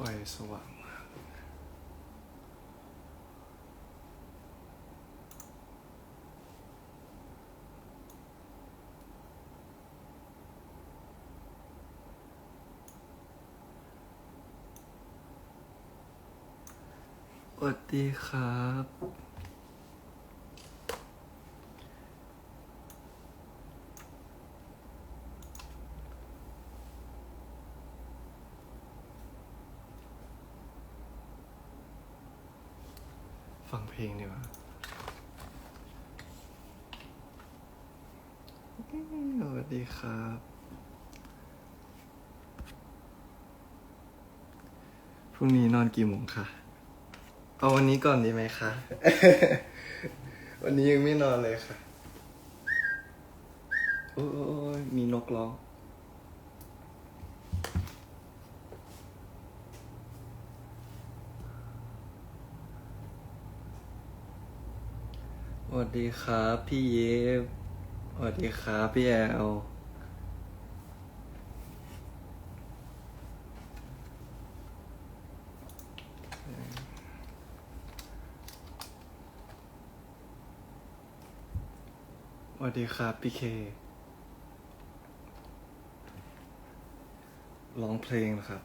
ไฟสว่างมากสวัสดีครับ ฟังเพลงดีกว่าสวัส ดีครับ พรุ่งนี้นอนกี่โมงคะเอาวันนี้ก่อนดีไหมคะ วันนี้ยังไม่นอนเลยค่ะ โอ้ยมีนกร้องสวัสดีครับ พี่เยฟ สวัสดีครับพี่แอลสวัสดีครับพี่เคร้องเพลงนะครับ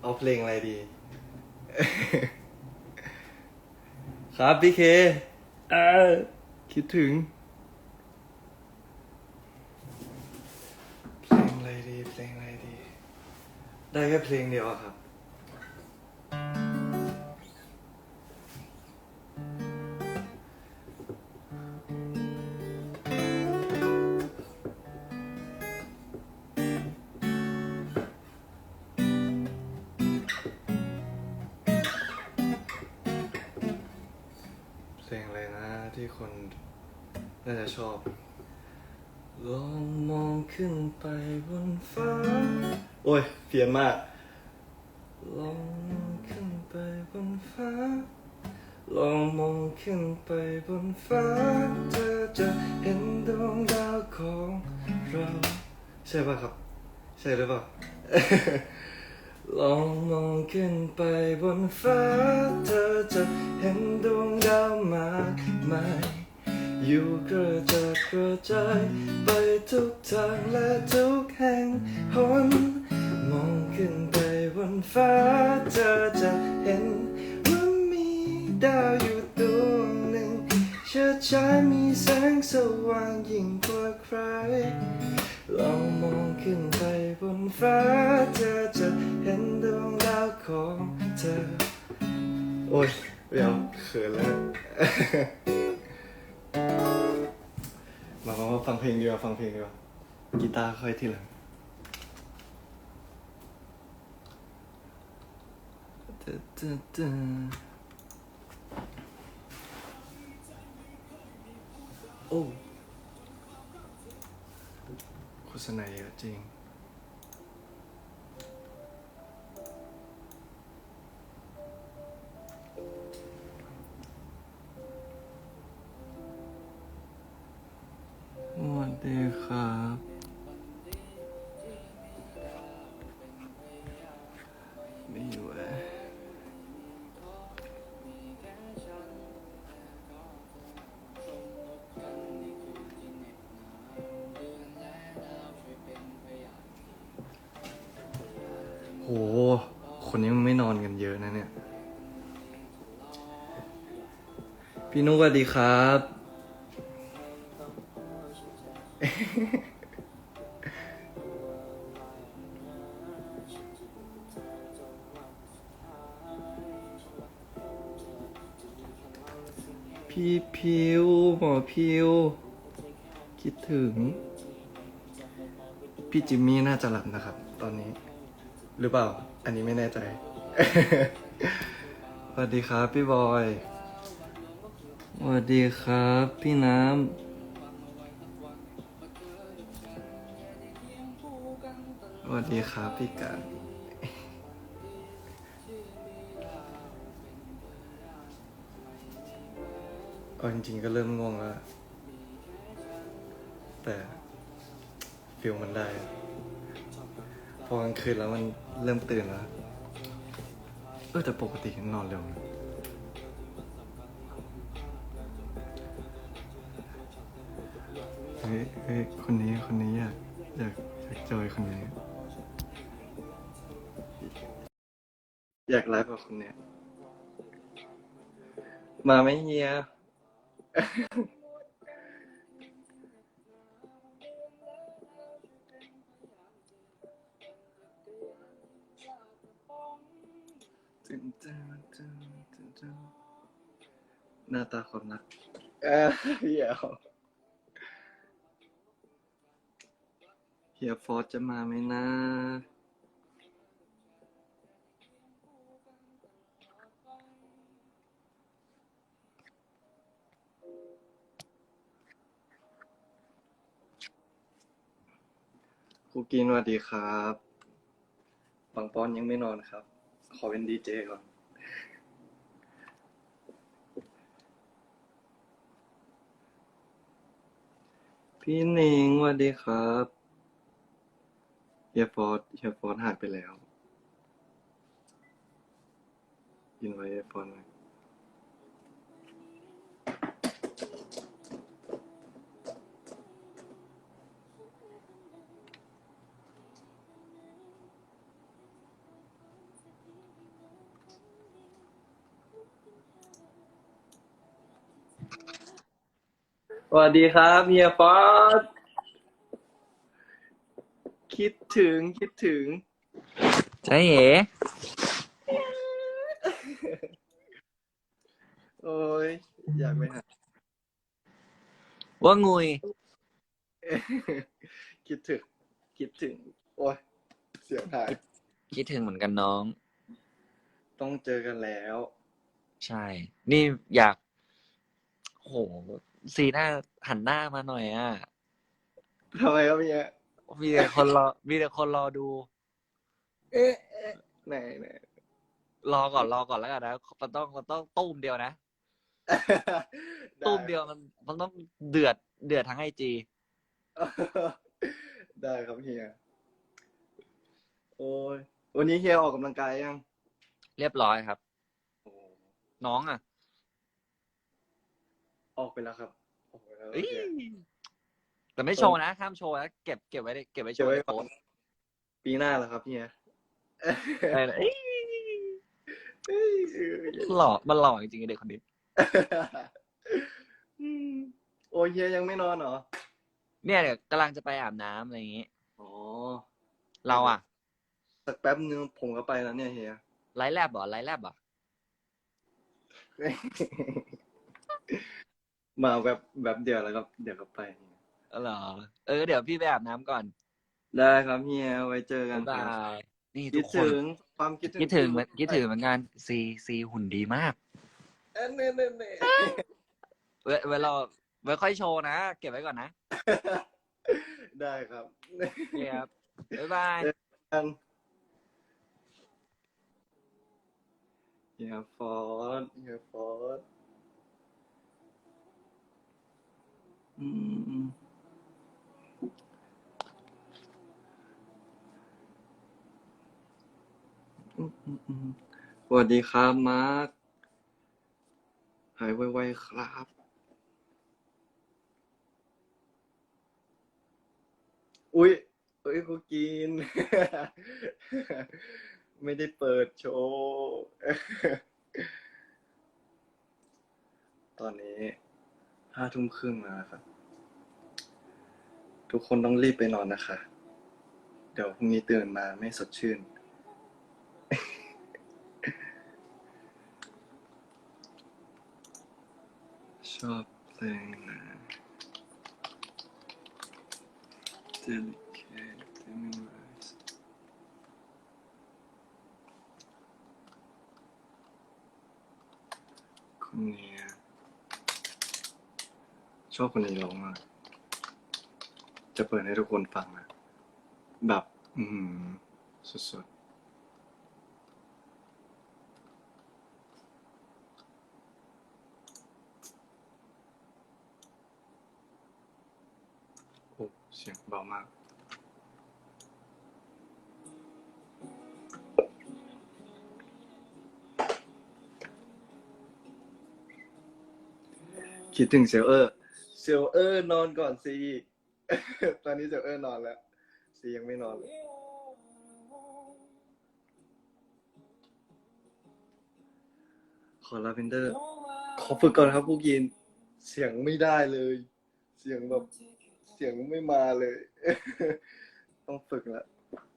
เอาเพลงอะไรดี ครับพี่เค เออคิดถึง เพลงอะไร ดีเพลงอะไรดี ได้แค่เพลงเดียวอะครับ เธอจะเห็นดวงดาวมากมายอยู่กระจัดกระจายไปทุกทางและทุกแห่งหนมองขึ้นไปบนฟ้าเธอจะเห็นว่ามีดาวอยู่ดวงหนึ่งเชิดฉายมีแสงสว่างยิ่งกว่าใครลองมองขึ้นไปบนฟ้าเธอจะเห็นดวงดาวของเธอ อ้ยเดี๋ยวเขินแล้ว มามามาฟังเพลงดีกว่าฟังเพลงดีกว่ากีตาร์ค่อยทีหลังตึ๊ดตึ๊ดตึ๊ดโอ้โฆษณาเยอะจริง นยังไม่นอนกันเยอะนะเนี่ย พี่นุกสวัสดีครับ พี่พิวหมอพิว คิดถึง พี่จิมมี่น่าจะหลับนะครับ ตอนนี้ หรือเปล่า อันนี้ไม่แน่ใจ สวัสดีครับพี่บอย สวัสดีครับ พี่น้ำ สวัสดีครับพี่กันเอาจริงๆก็เริ่มง่วงแล้ว แต่ฟิลมันได้พ อกลางคืนแล้วมันเริ่มตื่นแล้ว เออแต่ปกตินอนเร็วนะเฮ้ยเฮ้ยคนนี้คนนี้อยากอยากอยากจอยคนนี้ อยากไลฟ์กับคนเนี้ยมาไหมเฮีย หน้าตาคนรักเออเฮียเฮียฟอร์ดจะมาไหมนะครูกินสวัสดีครับ ปังปอนยังไม่นอนครับ ขอเป็นดีเจก่อนพี่เนิงสวัสดีครับเฮียฟอร์ดเฮียฟอร์ดหายไปแล้วยินไว้เฮียฟอร์ดหม วัสดีครับเฮียฟอร์ดคิดถึงคิดถึง ใช่เหรโอ้ยอยากไปหาว่างุยคิดถึง คิดถึง โอ้ยเสียงหายคิดถึงเหมือนกันน้อง ต้องเจอกันแล้ว ใช่ นี่อยาก โห สีหน้าหันหน้ามาหน่อยอะทำไมครับเฮียมีแต่คนรอ มีแต่คนรอดู เอ๊ะเอ๊ะไหนไหนรอก่อนรอก่อนแล้วกันนะมันต้องมันต้องตุ้มเดียวนะตุ้มเดียวมันมันต้องเดือดเดือดทั้งไอจีได้ครับเฮียโอ้ยวันนี้เฮียออกกำลังกายยัง เรียบร้อยครับโอ้น้องอะ ออกไปแล้วครับออกไปแล้วเอ้ยเฮียแต่ไม่โชว์นะห้ามโชว์นะเก็บเก็บไว้ดิเก็บไว้โชเก็บว์ไว้ในก่โพอสนต์ปีหน้าแล้วครับเฮียได้เลยเอ้ยเอ้ยหล่อมันหล่อจริงๆไอ้เด็กคนนี้อืมโอ้ยเฮียยังไม่นอนเหรอ เนี่ยเดี๋ยวกำลังจะไปอาบน้ำอะไรอย่างงี้อ๋อเราอะ สักแป๊บนึงผมก็ไปแล้วเนี่ยเฮียไลฟ์แลบเหรอไลฟ์แลบเหรอ มาแบบแบบเดียวแล้วก็เดี๋ยวก็ไปเออเหรอเออเดี๋ยวพี่ไปอาบน้ำก่อนได้ครับเฮียไว้เจอกันบ๊ายครับบายนี่คิทุดกคนถึงความคิดถึงคิดถึงเหมือนคิดถึงเหมือนกันซีซีหุ่นดีมาก เอ้ยเน่เน่เน่เว้ยเว้ยเราไว้ค่อยโชว์นะ เก็บไว้ก่อนนะได้ครับโอเคครับบ๊ายบายกันเฮียฟอร์ดเฮียฟอร์ด อืมสวัสดีครับ มาร์คหายไวๆครับ อุ้ยเอ้ยกูกิน ไม่ได้เปิดโชว์ ตอนนี้ ห้าทุ่มครึ่งแล้วนะครับ ทุกคนต้องรีบไปนอนนะคะ เดี๋ยวพรุ่งนี้ตื่นมาไม่สดชื่น ชอบเพลงนะ delicate memories คนนี้ ชอบคนนี้ร้องอะจะเปิดให้ทุกคนฟังอะแบบ อืมสุดๆเสียงเบามากคิดถึงเซลเออร์ เซลเออร์นอนก่อนซีตอนนี้เซลเออร์นอนแล้วซียังไม่นอนเลยขอลาเวนเดอร์ ขอฝึกก่อนครับพวกยิน เสียงไม่ได้เลย เสียงแบบ เสียงไม่มาเลย ต้องฝึกละ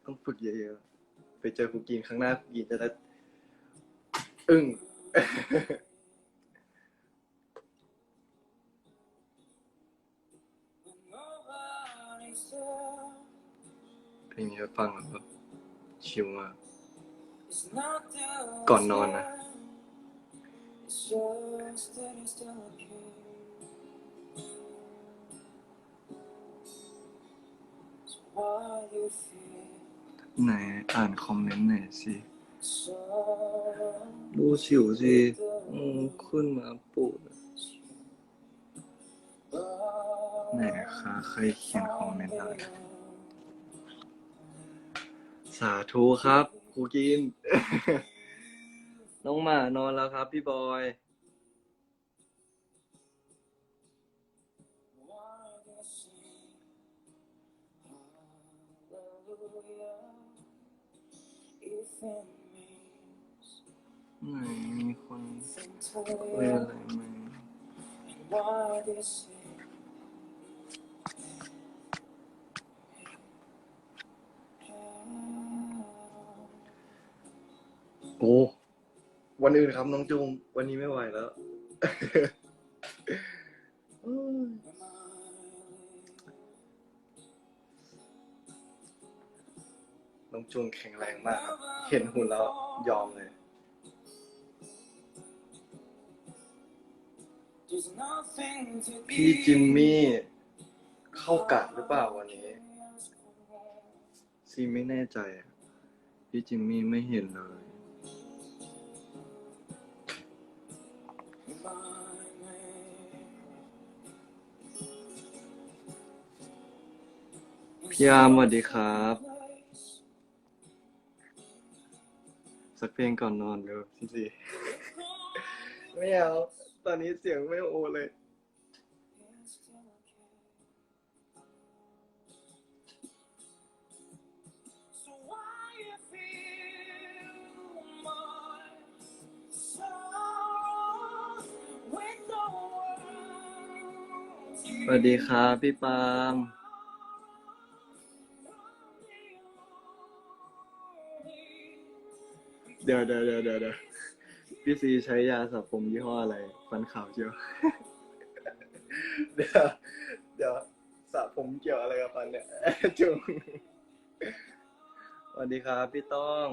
ต้องฝึกเยอะๆ ไปเจอครูกินครั้งหน้าครูกินจะได้อึ้ง ลงนี้ฟังแล้วแบบชิลมากก่อนนอนนะ ไหนอ่านคอมเมนต์หน่อยสิดูสิวสิขึ้นมาปูดไหนคะใครเขียนคอมเมนต์อะไร สาธุครับครูกิน น้องหมานอนแล้วครับ พี่บอย ไหนมีคนคุยอะไรไหมโอ้ วันอื่นครับน้องจุง วันนี้ไม่ไหวแล้วน้องจุงแข็งแรงมากครับ เห็นหุ่นแล้วยอมเลย พี่จิมมี่ เข้ากะหรือเปล่าวันนี้ ซีไม่แน่ใจ พี่จิมมี่ไม่เห็นเลย พี่ยามสวัสดีครับ สักเพลงก่อนนอนเร็วพี่ซีไม่เอา ตอนนี้เสียงไม่โอเลย สวัสดีครับพี่ปาล์ม เดี๋ยวเดี๋ยวเดี๋ยวเดี๋ยวเดี๋ยวพี่ซีใช้ยาสระผมยี่ห้ออะไร ฟันขาวเชียว เดี๋ยวเดี๋ยวสระผมเกี่ยวอะไรกับฟันเนี่ยจุงสวัสดีครับพี่ต้อง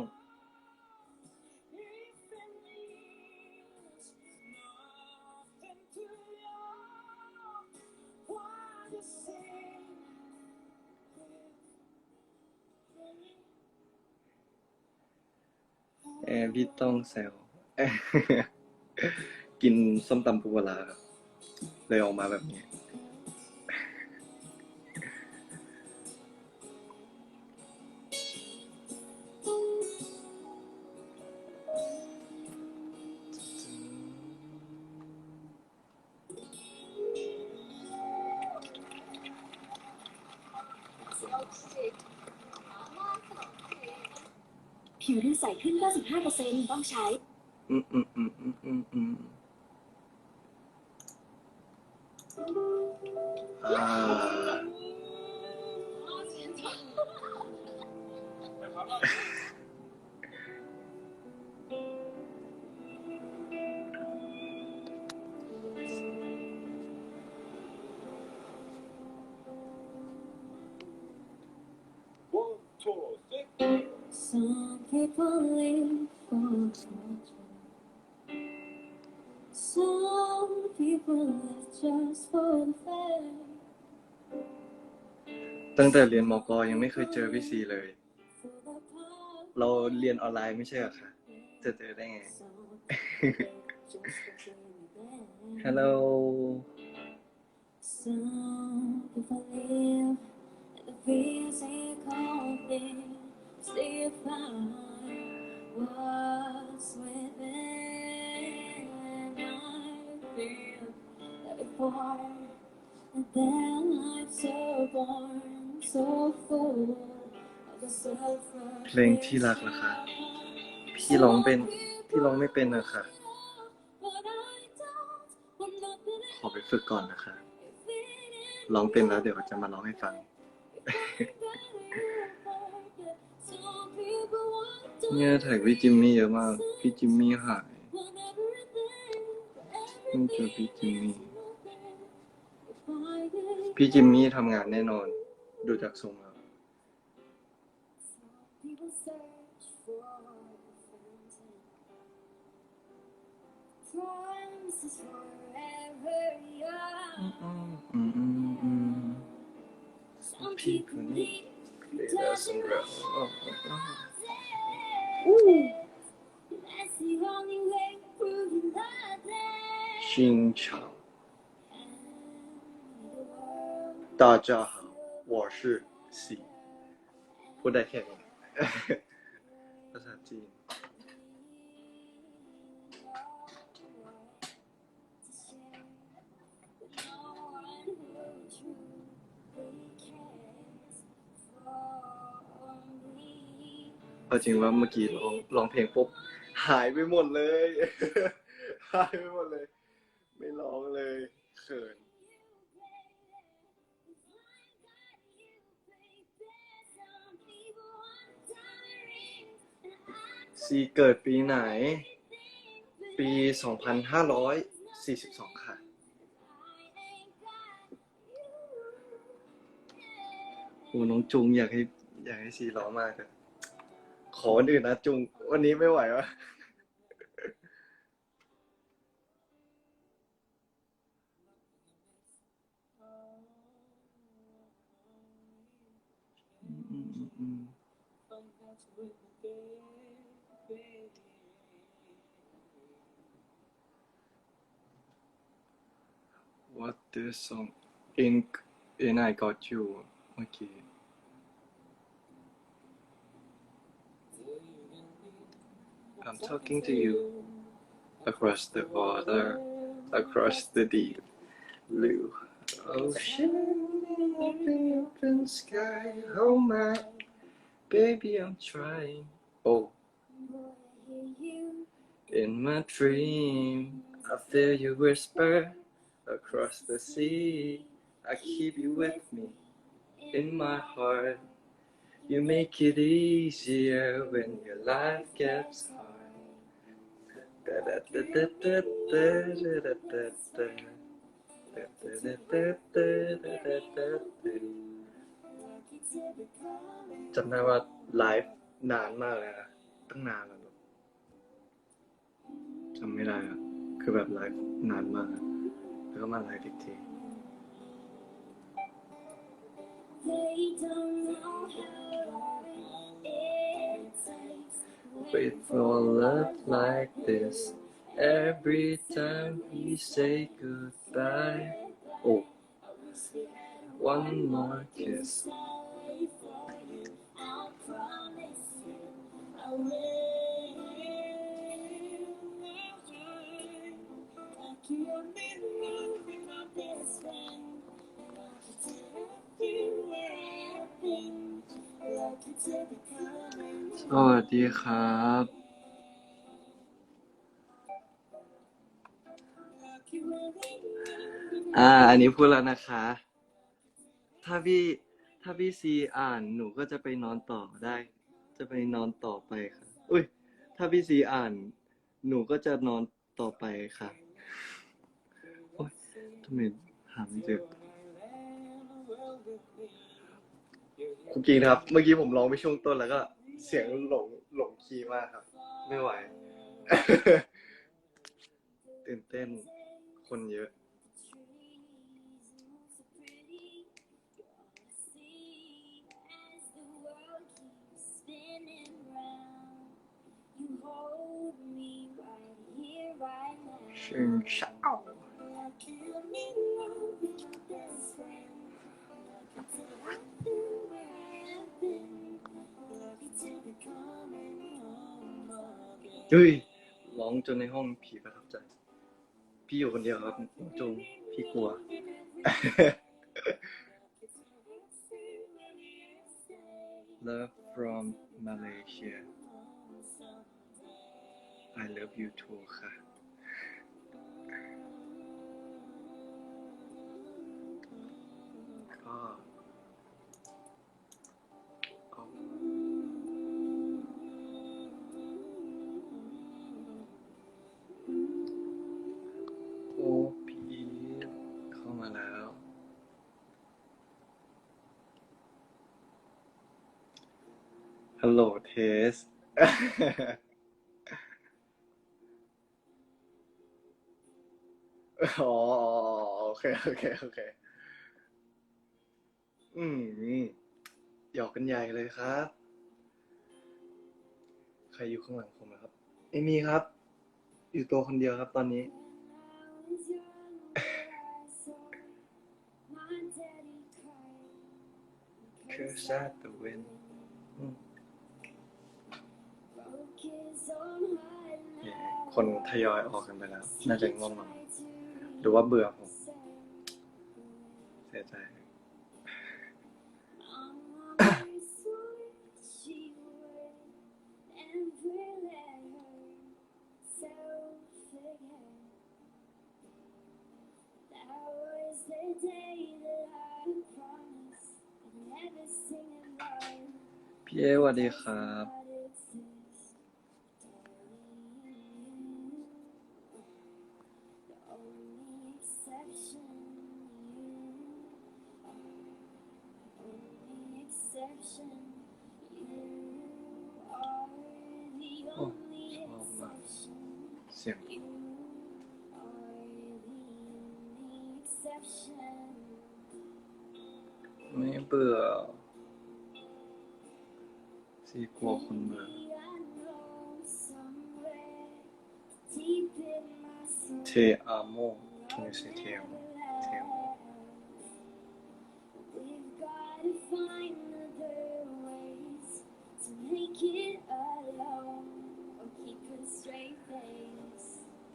แอร์พี่ต้องแซวกินส้มตำปูปลาร้าครับเลยออกมาแบบนี้ ต้องใช้ อืมอืมอืมอืมอืมอืมอ่าOne, two, three. Some people live for pleasure. Some people live just for the fame. ตั้งแต่เรียนมกยังไม่เคยเจอพี่ซีเลย For the power. เราเรียนออนไลน์ไม่ใช่เหรอคะจะเจอได้ไง Some people just for the Hello Some people live in the physical things they find what's within. I feel that if far. And then life's so born, so full of the surfer. เพลงที่รักเหรอคะพี่ร้องเป็นพี่ร้องไม่เป็นอะค่ะ But I don't want nothing ขอไปฝึกก่อนนะคะ ร้องเป็นแล้วเดี๋ยวจะมาร้องให้ฟัง เนี่ยถ่ายพี่จิมมี่เยอะมาก พี่จิมมี่หาย want everything, but ไม่เจอพี่จิมมี่ everything if I did. พี่จิมมี่ทำงานแน่นอน ดูจากทรงแล้ว Some people search for fountain. Promises forever young. อืม 心，新潮。大家好，我是喜，不带骗的，我想见你。 เอาจริงว่าเมื่อกี้ร้องร้องเพลงปุ๊บหายไปหมดเลย หายไปหมดเลย ไม่ร้องเลยเขินซีเกิดปีไหน ปี 2542 ค่ะ โอ้น้องจุงอยากให้อยากให้ซีร้องมากแต่ข อวันอื่นนะจุงวันนี้ไม่ไหววะอืมอืมอืมอืม What this song in in I got you เมื่อกี้ I'm talking to you across the water, across the deep blue ocean, open, open sky. Oh my, baby, I'm trying. Oh, in my dream, I feel you whisper across the sea. I keep you with me in my heart. You make it easier when your life gets hard. จำได้ว่าไลฟ์นานมากเลยนะตั้งนานแล้วจำไม่ได้อะคือแบบไลฟ์นานมาก แล้วก็มาไลฟ์อีกที Wait love like this every time we say goodbye. Oh, one more kiss. วัสดีครับ อ่า อันนี้พูดแล้วนะคะ ถ้าพี่ ถ้าพี่ซีอ่านหนูก็จะไปนอนต่อได้ จะไปนอนต่อไปค่ะ อุ้ย ถ้าพี่ซีอ่าน หนูก็จะนอนต่อไปค่ะ โอ้ยทำไมหาไม่เจอคุณกีนะครับ เมื่อกี้ผมร้องไปช่วงต้นแล้วก็ เสียงหลงหลงคีย์มากครับ ไม่ไหว ตื่นเต้นคนเยอะ Sure. เช้า เฮ้ยร้องจนในห้องผีประทับใจ พี่อยู่คนเดียวครับจงพี่กลัว Love from Malaysia I love you too ค่ะ ก็ ฮัลโหลเทส อ๋อโอเค โอเค โอเค อืมหยอกกันใหญ่เลยครับ ใครอยู่ข้างหลังผมนะครับไม่มีครับ อยู่ตัวคนเดียวครับตอนนี้คือซาตเวนอืมเนี่ย คนทยอยออกกันไปแล้ว น่าจะง่วงนอนหรือว่าเบื่อผม เสียใจพี่เอสวัสดีครับ te amo, te amo, te amo.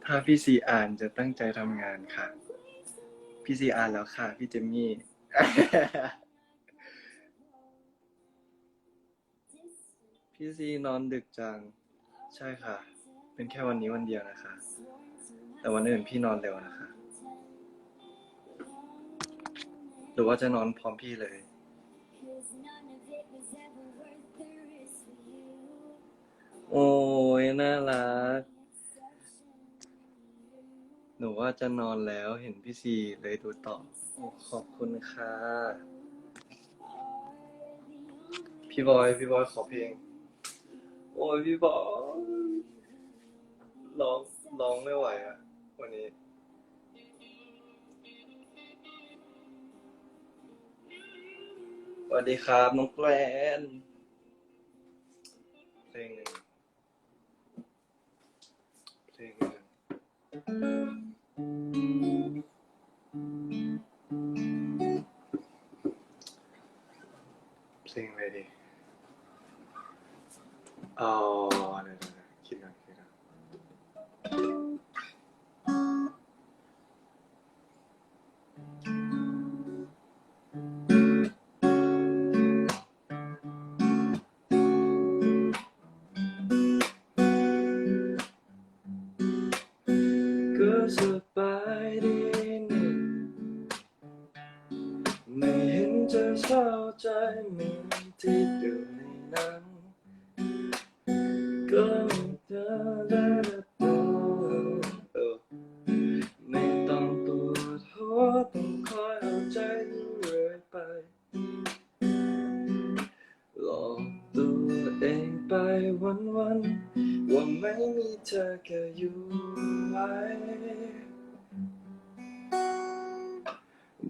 ถ้าพี่ซีอ่านจะตั้งใจทำงานค่ะ พี่ซีอ่านแล้วค่ะ พี่เจมมี่ พี่ซีนอนดึกจัง ใช่ค่ะ เป็นแค่วันนี้วันเดียวนะคะ แต่วันอื่นพี่นอนเร็วนะคะ หรือว่าจะนอนพร้อมพี่เลย โอ้ยน่ารัก หนูว่าจะนอนแล้วเห็นพี่ซีเลยดูต่อโอ้ขอบคุณค่ะ พี่บอย พี่บอยขอเพลง โอ้ยพี่บอยร้องร้องไม่ไหวอะ วันนี้ สวัสดีครับ น้องแกรนเพลงหนึ่งเพลงหนึ่งเพลงอะไรดีเอเดี๋ยวๆๆคิดก่อนคิดก่อน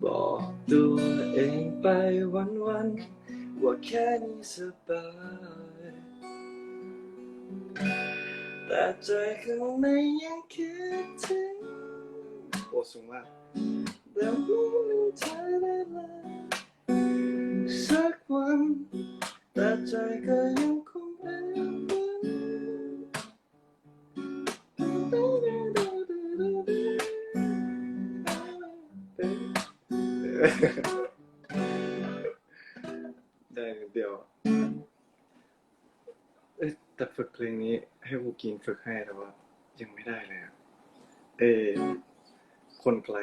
บอกตัวเองไปวันๆว่าแค่นี้สบาย แต่ใจข้างในยังคิดถึงโอ้สูงมากแต่ไม่มีเธอได้เลยสักวันแต่ใจก็ยังคงเป็นฝัน ได้นิดเดียวเอ้ยแต่ฝึกเพลงนี้ให้วูกินฝึกให้แต่ว่า ยังไม่ได้เลยอะเออคนแปล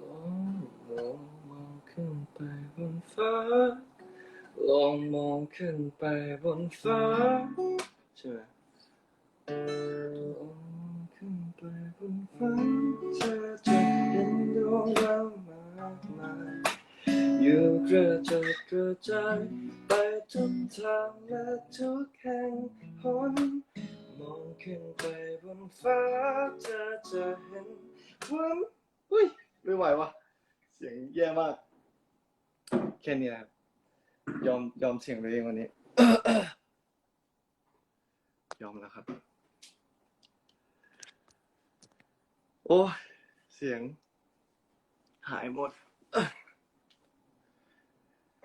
ลองมองมองขึ้นไปบนฟ้า ลองมองขึ้นไปบนฟ้า ใช่ไหม บนฟ้าเธอจะเห็นดวงดาวมากมายอยู่กระจัดกระจายไปทุกทางและทุกแห่งหนมองขึ้นไปบนฟ้าเธอจะเห็นวันอุ้ยไม่ไหววะเสียงแย่มาก แค่นี้นะครับยอมยอมเสียงตัวเองวันนี้ ยอมแล้วครับ โอ้ยเสียง หายหมด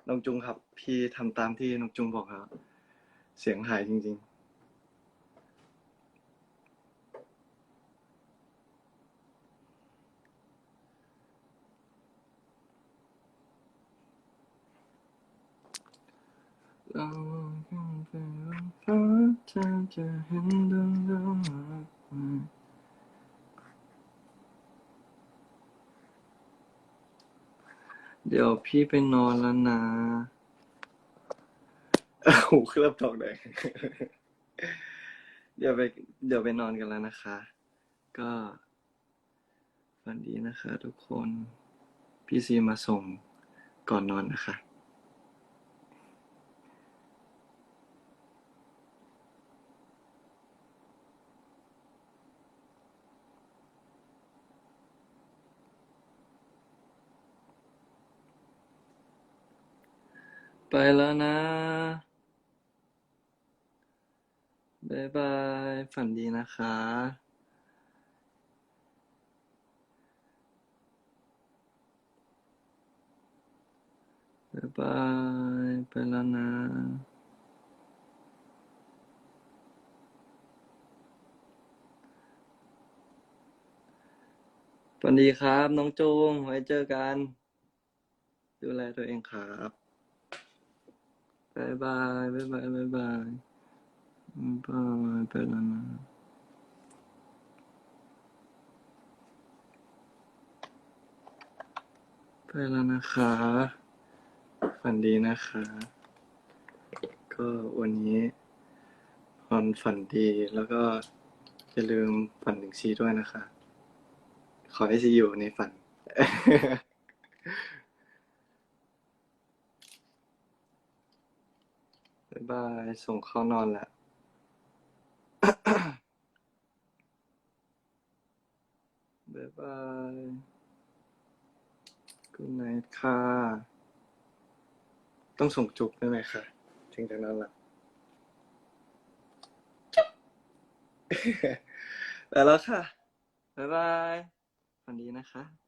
น้องจุงครับ พี่ทำตามที่น้องจุงบอกครับ เสียงหายจริง ๆเราขึ้นไปบนฟ้าเธอจะเห็นดวงดาวมากมาย เดี๋ยวพี่ไปนอนแล้วนะหูเคลือบทองแดงเดี๋ยวไป เดี๋ยวไปนอนกันแล้วนะคะ ก็ฝันดีนะคะ ทุกคน พี่ซีมาส่งก่อนนอนนะคะ แล้วนะบายบาย ฝันดีนะคะ บายบาย ไปแล้วนะฝันดีครับ น้องจงไว้เจอกัน ดูแลตัวเองครับ บายบายบายบายบายบายบายไปแล้วนะไปแล้วนะคะฝันดีนะคะ ก็วันนี้นอนฝันดีแล้วก็อย่าลืมฝันถึงซีด้วยนะคะ ขอให้ซีอยู่ในฝัน บาย ส่งเข้านอนแล้วบายบาย good night ค่ะ ต้องส่งจุกได้ไหมคะถึงจะนอนหลับไปแล้วค่ะ บ๊ายบายฝันดีนะคะ